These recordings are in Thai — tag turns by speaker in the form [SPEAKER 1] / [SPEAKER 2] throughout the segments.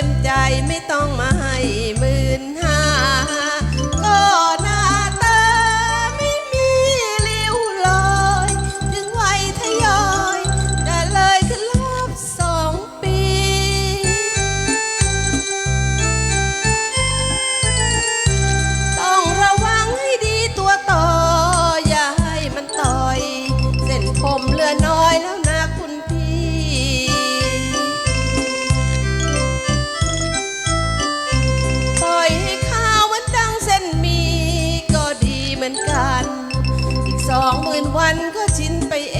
[SPEAKER 1] ็มใจไม่ต้องมา เหมือนกัน อีกสองหมื่นวันก็ชินไปเอง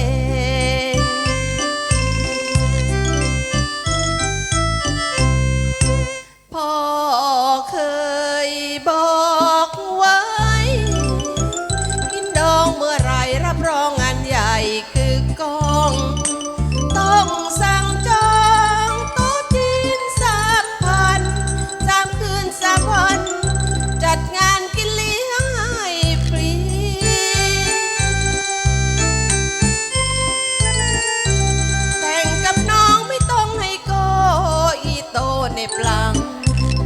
[SPEAKER 1] หลัง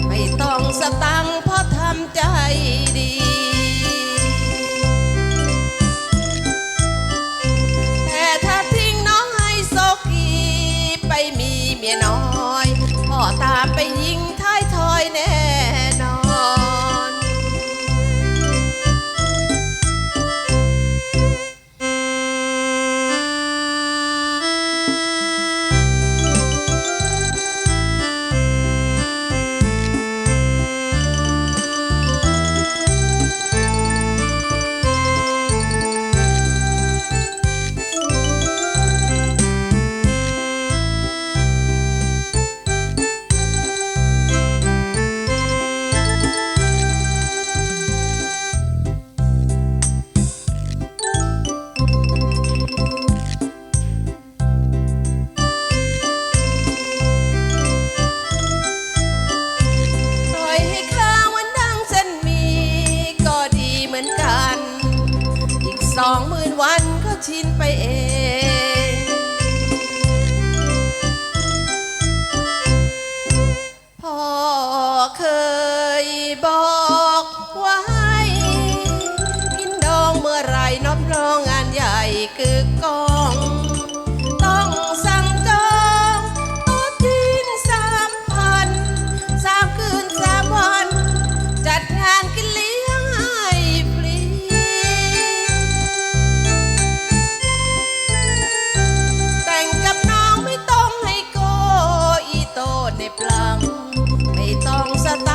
[SPEAKER 1] ไม่ต้องสตังค์ ชินไปเองพ่อเคยบอกไว้พินดองเมื่อไรน้อมรองงานใหญ่คือกอง หลัง ไม่ต้องสตา